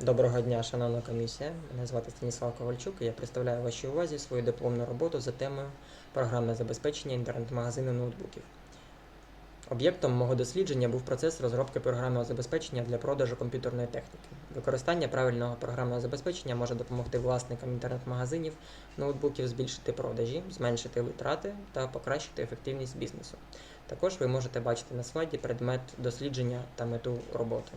Доброго дня, шановна комісія. Мене звати Станіслав Ковальчук і я представляю вашій увазі свою дипломну роботу за темою програмне забезпечення інтернет-магазину ноутбуків. Об'єктом мого дослідження був процес розробки програмного забезпечення для продажу комп'ютерної техніки. Використання правильного програмного забезпечення може допомогти власникам інтернет-магазинів ноутбуків збільшити продажі, зменшити витрати та покращити ефективність бізнесу. Також ви можете бачити на слайді предмет дослідження та мету роботи.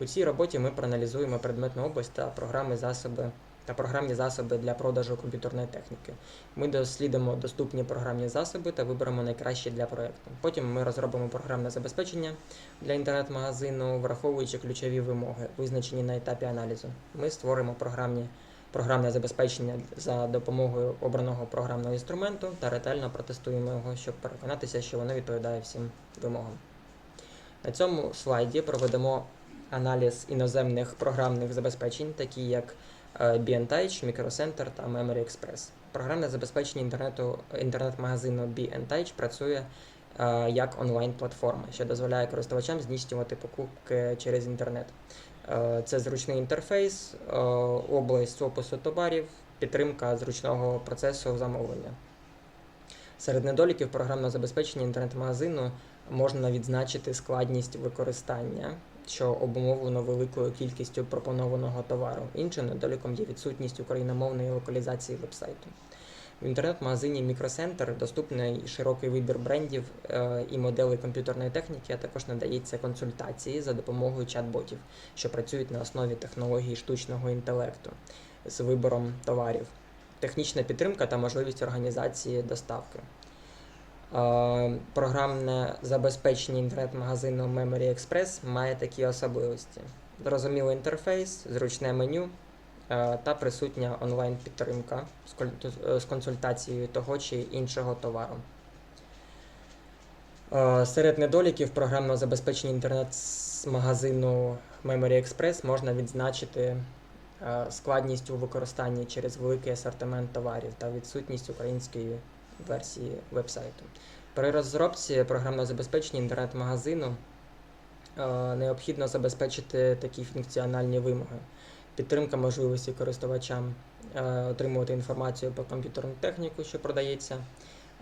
У цій роботі ми проаналізуємо предметну область та програми засоби та програмні засоби для продажу комп'ютерної техніки. Ми дослідимо доступні програмні засоби та виберемо найкращі для проєкту. Потім ми розробимо програмне забезпечення для інтернет-магазину, враховуючи ключові вимоги, визначені на етапі аналізу. Ми створимо програмні, програмне забезпечення за допомогою обраного програмного інструменту та ретельно протестуємо його, щоб переконатися, що воно відповідає всім вимогам. На цьому слайді проведемо аналіз іноземних програмних забезпечень, такі як е, BNTouch, Microcenter та Memory Express. Програмне забезпечення інтернету, інтернет-магазину BNTouch працює е, як онлайн-платформа, що дозволяє користувачам здійснювати покупки через інтернет. Е, Це зручний інтерфейс, область опису товарів, підтримка зручного процесу замовлення. Серед недоліків програмного забезпечення інтернет-магазину можна відзначити складність використання, що обумовлено великою кількістю пропонованого товару. Іншим недоліком є відсутність україномовної локалізації вебсайту. В інтернет-магазині Мікросентр доступний широкий вибір брендів е, і моделей комп'ютерної техніки, а також надається консультації за допомогою чат-ботів, що працюють на основі технології штучного інтелекту з вибором товарів, технічна підтримка та можливість організації доставки. Е, Програмне забезпечення інтернет-магазину Memory Express має такі особливості: зрозумілий інтерфейс, зручне меню е, та присутня онлайн-підтримка з кон- з консультацією того чи іншого товару. Е, Серед недоліків програмного забезпечення інтернет-магазину Memory Express можна відзначити складність у використанні через великий асортимент товарів та відсутність української версії вебсайту. При розробці програмного забезпечення інтернет-магазину е, необхідно забезпечити такі функціональні вимоги. Підтримка можливості користувачам е, отримувати інформацію про комп'ютерну техніку, що продається,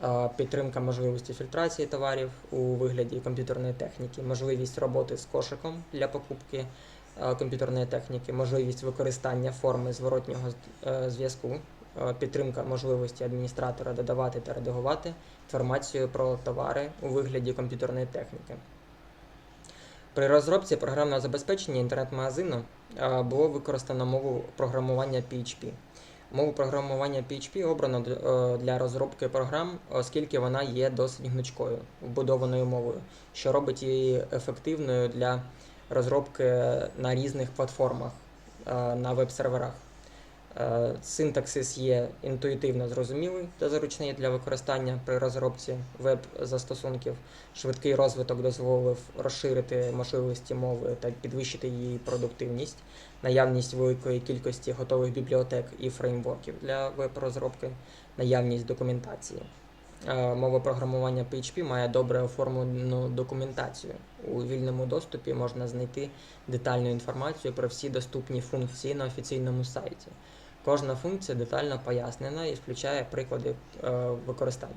е, підтримка можливості фільтрації товарів у вигляді комп'ютерної техніки, можливість роботи з кошиком для покупки комп'ютерної техніки, можливість використання форми зворотнього зв'язку, підтримка можливості адміністратора додавати та редагувати інформацію про товари у вигляді комп'ютерної техніки. При розробці програмного забезпечення інтернет-магазину е, було використано мову програмування PHP. Мову програмування PHP обрано е, для розробки програм, оскільки вона є досить гнучкою, вбудованою мовою, що робить її ефективною для розробки на різних платформах е, на веб-серверах. Е, Синтаксис є інтуїтивно зрозумілий та зручний для використання при розробці веб-застосунків. Швидкий розвиток дозволив розширити можливості мови та підвищити її продуктивність, наявність великої кількості готових бібліотек і фреймворків для веб-розробки, наявність документації. Е, Мова програмування PHP має добре оформлену документацію. У вільному доступі можна знайти детальну інформацію про всі доступні функції на офіційному сайті. Кожна функція детально пояснена і включає приклади е, використання.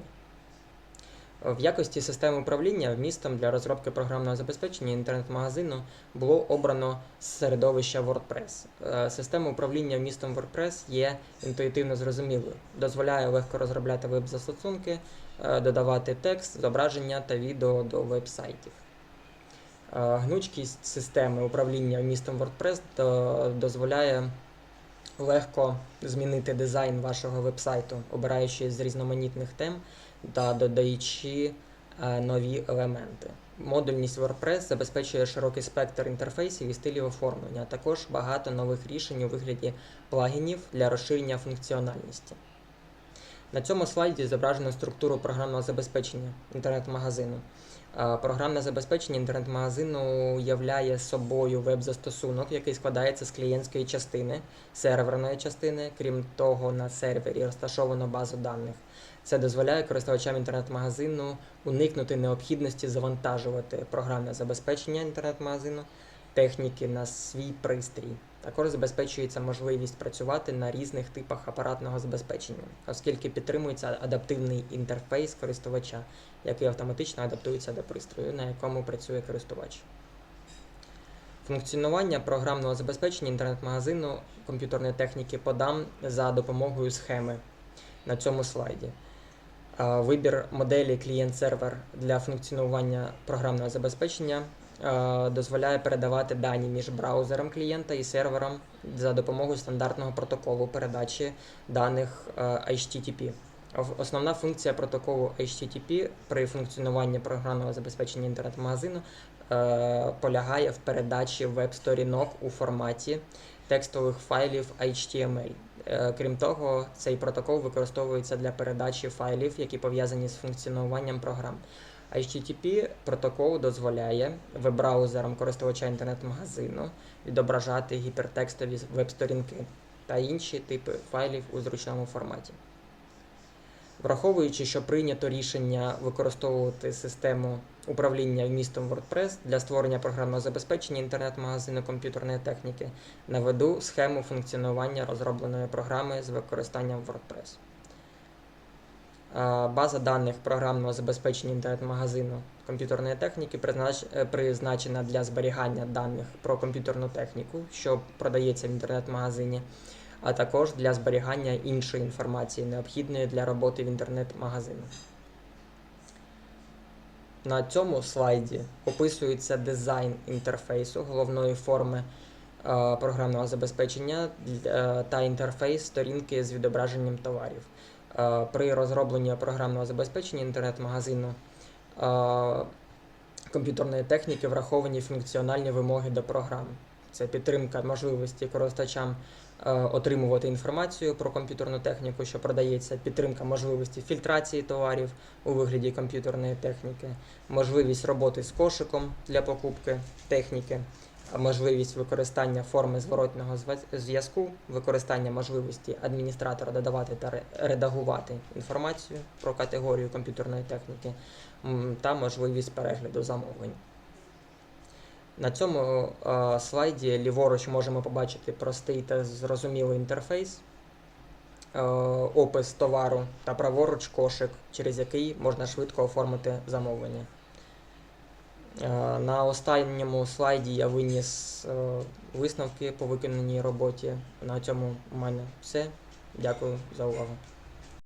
В якості системи управління вмістом для розробки програмного забезпечення інтернет-магазину було обрано середовище WordPress. Е, Система управління вмістом WordPress є інтуїтивно зрозумілою, дозволяє легко розробляти веб-застосунки, е, додавати текст, зображення та відео до веб-сайтів. Гнучкість системи управління вмістом WordPress дозволяє легко змінити дизайн вашого вебсайту, обираючи з різноманітних тем та додаючи е, нові елементи. Модульність WordPress забезпечує широкий спектр інтерфейсів і стилів оформлення, а також багато нових рішень у вигляді плагінів для розширення функціональності. На цьому слайді зображено структуру програмного забезпечення інтернет-магазину. Програмне забезпечення інтернет-магазину являє собою веб-застосунок, який складається з клієнтської частини, серверної частини. Крім того, на сервері розташовано базу даних. Це дозволяє користувачам інтернет-магазину уникнути необхідності завантажувати програмне забезпечення інтернет-магазину техніки на свій пристрій. Також забезпечується можливість працювати на різних типах апаратного забезпечення, оскільки підтримується адаптивний інтерфейс користувача, який автоматично адаптується до пристрою, на якому працює користувач. Функціонування програмного забезпечення інтернет-магазину комп'ютерної техніки подам за допомогою схеми на цьому слайді. Вибір моделі клієнт-сервер для функціонування програмного забезпечення дозволяє передавати дані між браузером клієнта і сервером за допомогою стандартного протоколу передачі даних е, HTTP. Основна функція протоколу HTTP при функціонуванні програмного забезпечення інтернет-магазину е, полягає в передачі веб-сторінок у форматі текстових файлів HTML. Е, Крім того, цей протокол використовується для передачі файлів, які пов'язані з функціонуванням програм. HTTP протокол дозволяє веб-браузерам користувача інтернет-магазину відображати гіпертекстові веб-сторінки та інші типи файлів у зручному форматі. Враховуючи, що прийнято рішення використовувати систему управління вмістом WordPress для створення програмного забезпечення інтернет-магазину комп'ютерної техніки, наведу схему функціонування розробленої програми з використанням WordPress. База даних програмного забезпечення інтернет-магазину комп'ютерної техніки е, призначена для зберігання даних про комп'ютерну техніку, що продається в інтернет-магазині, а також для зберігання іншої інформації, необхідної для роботи в інтернет-магазину. На цьому слайді описується дизайн інтерфейсу головної форми е, програмного забезпечення е, та інтерфейс сторінки з відображенням товарів. При розробленні програмного забезпечення інтернет-магазину комп'ютерної техніки враховані функціональні вимоги до програм. Це підтримка можливості користувачам отримувати інформацію про комп'ютерну техніку, що продається, підтримка можливості фільтрації товарів у вигляді комп'ютерної техніки, можливість роботи з кошиком для покупки техніки, можливість використання форми зворотнього зва- зв'язку, використання можливості адміністратора додавати та редагувати інформацію про категорію комп'ютерної техніки та можливість перегляду замовлень. На цьому е, слайді ліворуч можемо побачити простий та зрозумілий інтерфейс, е, опис товару та праворуч кошик, через який можна швидко оформити замовлення. Е, на останньому слайді я виніс е, висновки по виконаній роботі. На цьому у мене все. Дякую за увагу.